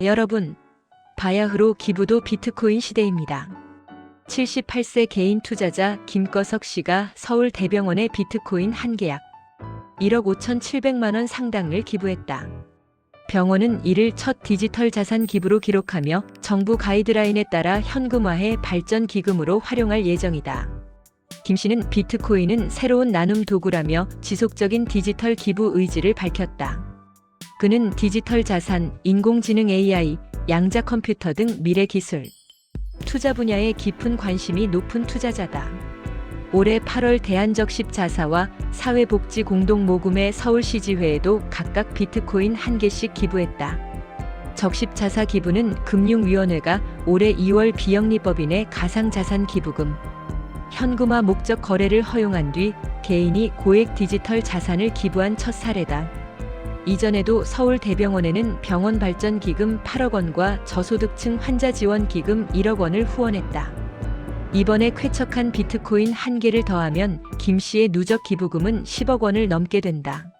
여러분, 바야흐로 기부도 비트코인 시대입니다. 78세 개인 투자자 김거석 씨가 서울 대병원에 비트코인 한 계약 1억 5,700만 원 상당을 기부했다. 병원은 이를 첫 디지털 자산 기부로 기록하며 정부 가이드라인에 따라 현금화해 발전 기금으로 활용할 예정이다. 김 씨는 비트코인은 새로운 나눔 도구라며 지속적인 디지털 기부 의지를 밝혔다. 그는 디지털 자산, 인공지능 AI, 양자 컴퓨터 등 미래 기술, 투자 분야에 깊은 관심이 높은 투자자다. 올해 8월 대한적십 자사와 사회복지 공동 모금회 서울시지회에도 각각 비트코인 한 개씩 기부했다. 적십 자사 기부는 금융위원회가 올해 2월 비영리법인의 가상자산 기부금, 현금화 목적 거래를 허용한 뒤 개인이 고액 디지털 자산을 기부한 첫 사례다. 이전에도 서울대병원에는 병원 발전 기금 8억 원과 저소득층 환자 지원 기금 1억 원을 후원했다. 이번에 쾌척한 비트코인 한 개를 더하면 김 씨의 누적 기부금은 10억 원을 넘게 된다.